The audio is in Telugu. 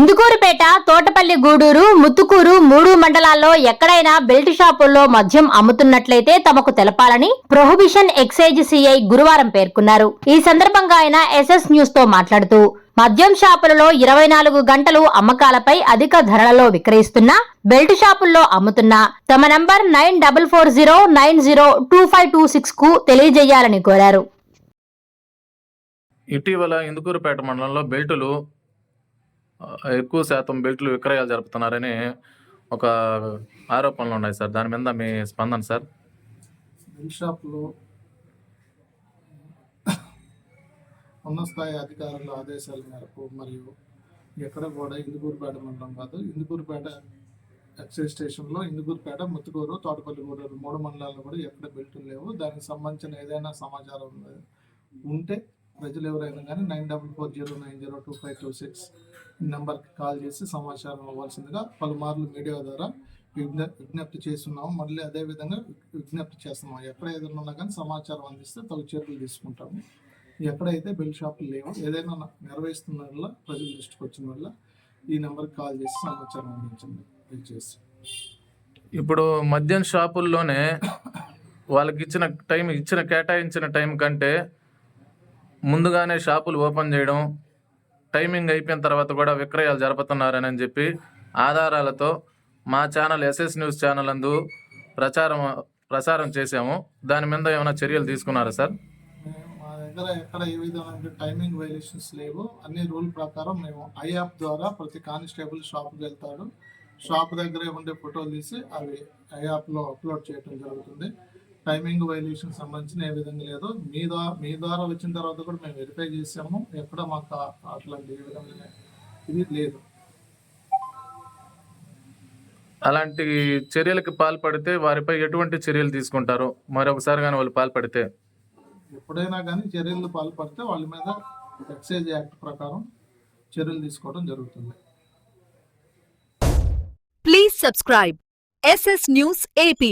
ఇందుకూరుపేట తోటపల్లి గూడూరు ముత్తుకూరు మూడు మండలాల్లో ఎక్కడైనా బెల్ట్ షాపుల్లో మద్యం అమ్ముతున్నట్లయితే తమకు తెలపాలని ప్రొహిబిషన్ ఎక్సైజ్ సిఐ గురువారం పేర్కొన్నారు. ఈ సందర్భంగా ఆయన ఎస్ఎస్ న్యూస్తో మాట్లాడుతూ మద్యం షాపులలో ఇరవై నాలుగు గంటలు అమ్మకాలపై అధిక ధరలలో విక్రయిస్తున్న బెల్ట్ షాపుల్లో అమ్ముతున్న తమ number nine double four zero nine zero two five two సిక్స్కు తెలియజేయాలని కోరారు. ఇటీవల ఇందుకూరుపేట మండలంలో బెల్టులు ఎక్కువ శాతం బెల్ట్లు విక్రయాలు జరుపుతున్నారని ఒక ఆరోపణలు ఉన్నాయి సార్. దాని మీద మీ స్పందన సార్? బెల్ షాపులో ఉన్న స్థాయి అధికారుల ఆదేశాల మేరకు మరియు ఎక్కడ కూడా ఇందుకూరుపేట మండలం కాదు ఇందుకూరుపేట ఎక్సైజ్ స్టేషన్లో ఇందుకూరుపేట ముత్తుకూరు తోటపల్లి గూడూరు మూడు మండలాల్లో కూడా ఎక్కడ బెల్టులు లేవు. దానికి సంబంధించిన ఏదైనా సమాచారం ఉంటే ప్రజలు ఎవరైనా కానీ nine double four zero nine zero two five two six నెంబర్కి కాల్ చేసి సమాచారం ఇవ్వాల్సిందిగా పలుమార్లు మీడియా ద్వారా విజ్ఞ విజ్ఞప్తి చేస్తున్నాము. మళ్ళీ అదే విధంగా విజ్ఞప్తి చేస్తున్నాము. ఎక్కడ ఏదైనా ఉన్నా కానీ సమాచారం అందిస్తే తగు చర్యలు తీసుకుంటాము. ఎక్కడైతే బెల్ షాపులు లేవో ఏదైనా నిర్వహిస్తున్న వల్ల ప్రజల దృష్టికి వచ్చిన వల్ల ఈ నెంబర్కి కాల్ చేసి సమాచారం అందించండి. దయచేసి. ఇప్పుడు మద్యం షాపుల్లోనే వాళ్ళకి ఇచ్చిన టైం ఇచ్చిన కేటాయించిన టైం కంటే ముందుగానే షాపులు ఓపెన్ చేయడం టైమింగ్ అయిపోయిన తర్వాత కూడా విక్రయాలు జరుపుతున్నారని అని చెప్పి ఆధారాలతో మా ఛానల్ ఎస్ఎస్ న్యూస్ ఛానల్ అందు ప్రచారం ప్రసారం చేశాము. దాని మీద ఏమైనా చర్యలు తీసుకున్నారా సార్? మేము మా దగ్గర ఎక్కడ ఏ విధమైన టైమింగ్ వైలేషన్స్ లేవు. అన్ని రూల్ ప్రకారం మేము ఐ యాప్ ద్వారా ప్రతి కానిస్టేబుల్ షాప్కి వెళ్తాడు. షాప్ దగ్గరే ఉండే ఫోటోలు తీసి అవి ఐ యాప్లో అప్లోడ్ చేయడం జరుగుతుంది. టైమింగ్ వైలేషన్ సంబంధించిన ఏ విధంగా లేదు మీ ద్వారా మీ ద్వారా వచ్చిన తర్వాత కూడా మేము వెరిఫై చేసాము ఎక్కడ మాకు అట్లాంటి ఏ విధమైన ఇది లేదు. అలాంటి చర్యలకు పాల్పడితే వారిపై ఎటువంటి చర్యలు తీసుకుంటారు? మరొకసారి కానీ వాళ్ళు పాల్పడితే. ఎప్పుడైనా కానీ చర్యలు పాల్పడితే వాళ్ళ మీద ఎక్సైజ్ యాక్ట్ ప్రకారం చర్యలు తీసుకోవడం జరుగుతుంది. Please subscribe SS News AP.